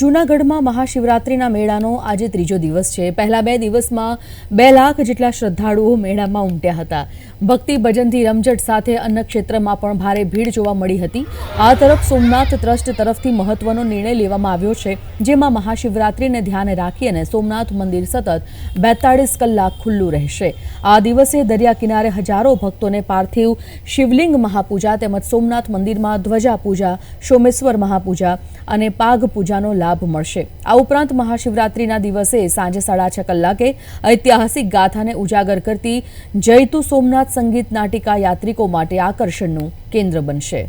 જૂનાગઢમાં મહાશિવરાત્રિના મેળાનો આજે ત્રીજો દિવસ છે. પહેલા બે દિવસમાં બે લાખ જેટલા શ્રદ્ધાળુઓ મેળામાં ઉમટ્યા હતા. ભક્તિ ભજનથી રમઝટ સાથે અન્નક્ષેત્રમાં પણ ભારે ભીડ જોવા મળી હતી. આ તરફ સોમનાથ ટ્રસ્ટ તરફથી મહત્વનો નિર્ણય લેવામાં આવ્યો છે, જેમાં મહાશિવરાત્રિને ધ્યાને રાખી અને સોમનાથ મંદિર સતત બેતાળીસ કલાક ખુલ્લું રહેશે. આ દિવસે દરિયા કિનારે હજારો ભક્તોને પાર્થિવ શિવલિંગ મહાપૂજા તેમજ સોમનાથ મંદિરમાં ધ્વજા પૂજા સોમેશ્વર મહાપૂજા અને પાગ પૂજાનો લાભ મળશે. આ ઉપરાંત મહાશિવરાત્રિના દિવસે સાંજે સાડા છ કલાકે ઐતિહાસિક ગાથાને ઉજાગર કરતી જયતુ સોમનાથ સંગીત નાટિકા યાત્રિકો માટે આકર્ષણનું કેન્દ્ર બનશે.